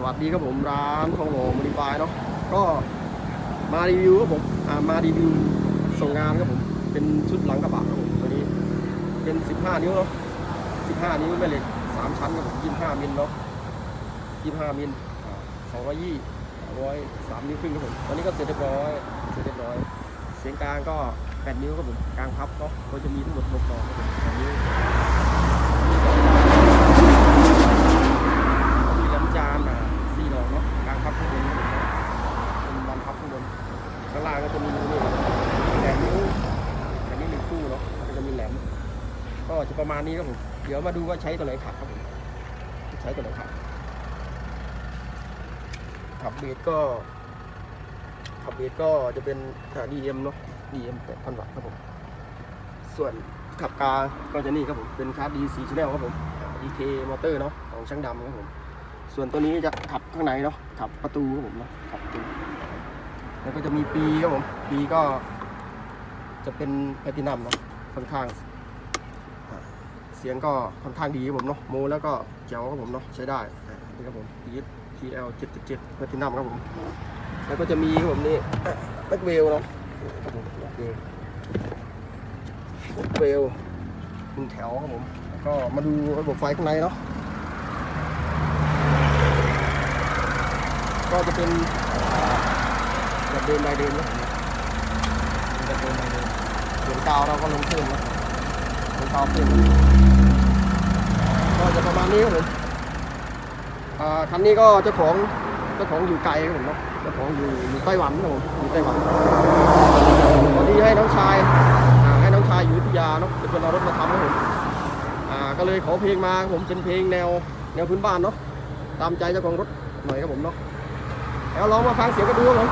สวัสดีครับผมร้านทองหล่อมอดิฟายเนาะก็มารีวิวครับผมมารีวิวส่งงานครับผมเป็นชุดหลังกระบะครับผมตัวนี้เป็น 15 นิ้วเนาะ15 นิ้วแม่เหล็ก 3 ชั้นครับผม25มิลเนาะ25มิลอ่า220 203นิ้วครึ่งครับผมตอนนี้ก็เสร็จเรียบร้อยเสร็จเรียบร้อย เสียงกลางก็ 8 นิ้วครับผมกลางพับเนาะก็จะมีทั้งหมด6ดอกครับผมแหลมจานอะสี่ดอกเนาะกลางพับข้างบนเป็นวันพับข้างบน ข้างล่างก็จะมีนี่แหลมนิ้วอันนี้หนึ่งคู่เนาะก็จะมีแหลม ก็จะประมาณนี้ครับผมเดี๋ยวมาดูว่าใช้ตัวไหนขับครับผมใช้ตัวไหนขับขับเบสก็ขับเบสก็จะเป็นดีเอ็มเนาะดีเอ็มแปดพันวัตต์ครับผมส่วนขับกาก็จะนี่ครับผมเป็นคาร์ดีสีชแนลครับผม EK มอเตอร์เนาะของช่างดำครับผมส่วนตัวนี้จะขับข้างในเนาะขับประตูครับผมเนาะขับประตู แล้วก็จะมีปีครับผมปีก็ จะเป็นแพตินัมเนาะค่อนข้าง เสียงก็ค่อนข้างดีครับผมเนาะโมแล้วก็เจ๋วครับผมเนาะใช้ได้นี่ครับผม TL 777แพตินัมครับผม แล้วก็จะมีครับผมนี่แบ็กเวลเนาะครับผมแบ็กเวลแบ็กเวลหนึ่งแถวครับผมแล้วก็มาดูระบบไฟข้างในเนาะก็จะเป็น เดินไปเดินนะแบบเดินไปเดินเสียงกาวเราก็ลงเพิ่มนะลงกาวเพิ่มก็จะประมาณนี้ครับผมอ่าคันนี้ก็เจ้าของเจ้าของอยู่ไกลครับผมเนาะเจ้าของอยู่อยู่ไต้หวันครับผมอยู่ไต้หวันพอดีให้น้องชายอ่าให้น้องชายอยู่อยุธยาเนาะเป็นคนเอารถมาทำครับผมอ่าก็เลยขอเพลงมาผมเป็นเพลงแนวแนวพื้นบ้านเนาะตามใจเจ้าของรถหน่อยครับผมเนาะแล้วลองมาฟังเสียงกันดูครับผม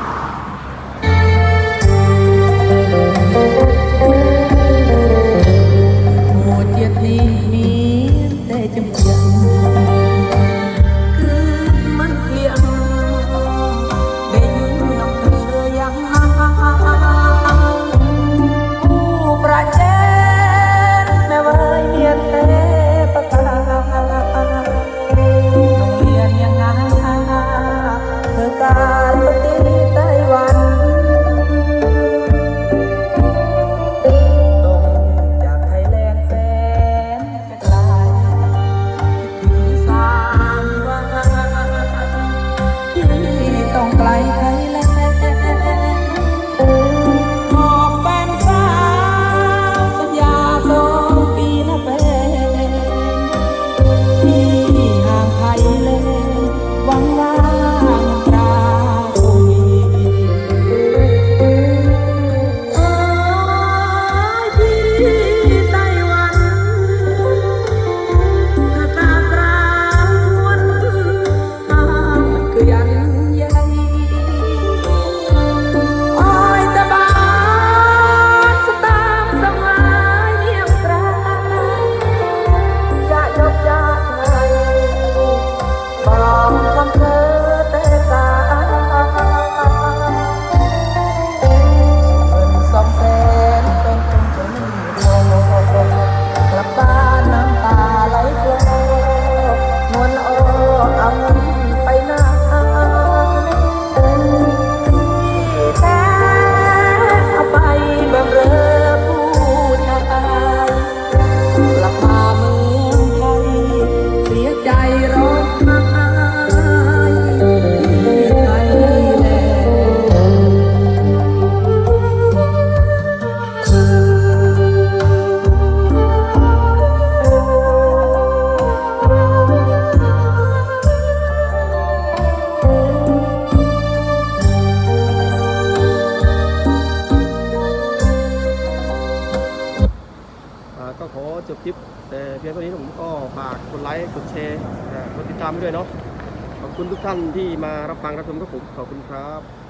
หวังว่า เพียงเท่านี้ผมก็ฝากกดไลค์กดแชร์กดติดตามด้วยเนาะขอบคุณทุกท่านที่มารับฟังรับชมกับผมขอบคุณครับ